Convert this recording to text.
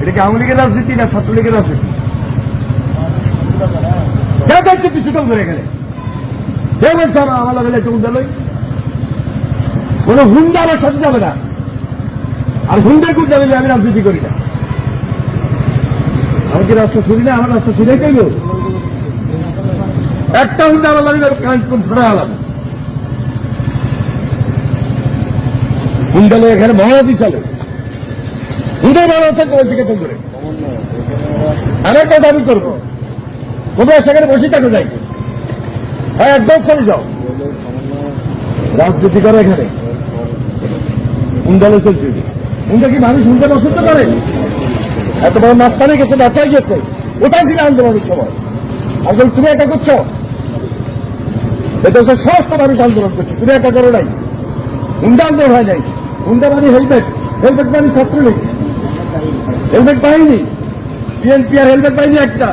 এটা কি আওয়ামী লীগের রাজনীতি না ছাত্রলীগের রাজনীতি? কেউ দায়িত্ব পিছু কম করে গেলে কেউ আমার আমার লাগে একটা কোন হুন্ডা আমার সাথে যাবে না। আর হুন্ডার কোন যাবে আমি রাজনীতি করি না। আমি কি রাস্তা শুনি না? আমার রাস্তা শুনে কেন একটা হুন্ডা আমার লাগে ছড়া আলাদা হুন্ডালে এখানে মহানদী চলে। হুন্ডার বানানো থাকবে বলছে কেতন করে আর একটা দাবি করব। তোমরা সেখানে বসে থাকো যাই। হ্যাঁ একদম চলে যাও। রাজনীতি করে এখানে। হুন্ডালে চলছে হুন্ডা কি মানুষ হুন্ডা পছন্দ করে? এত বড় মাস্তানে গেছে ব্যথায় গেছে। কোথায় ছিল আন্দোলনের সময়? আন্দোলন, তুমি একা করছ? হচ্ছে সমস্ত মানুষ আন্দোলন করছে। তুমি একা করো নাই। হুন্ডা আন্দোলন হয় নাই। হুন্ডা মানে হেলমেট। হেলমেট মানে ছাত্রলীগ। হেলমেট পাইনি বিএনপি আর হেলমেট পাইনি একটা।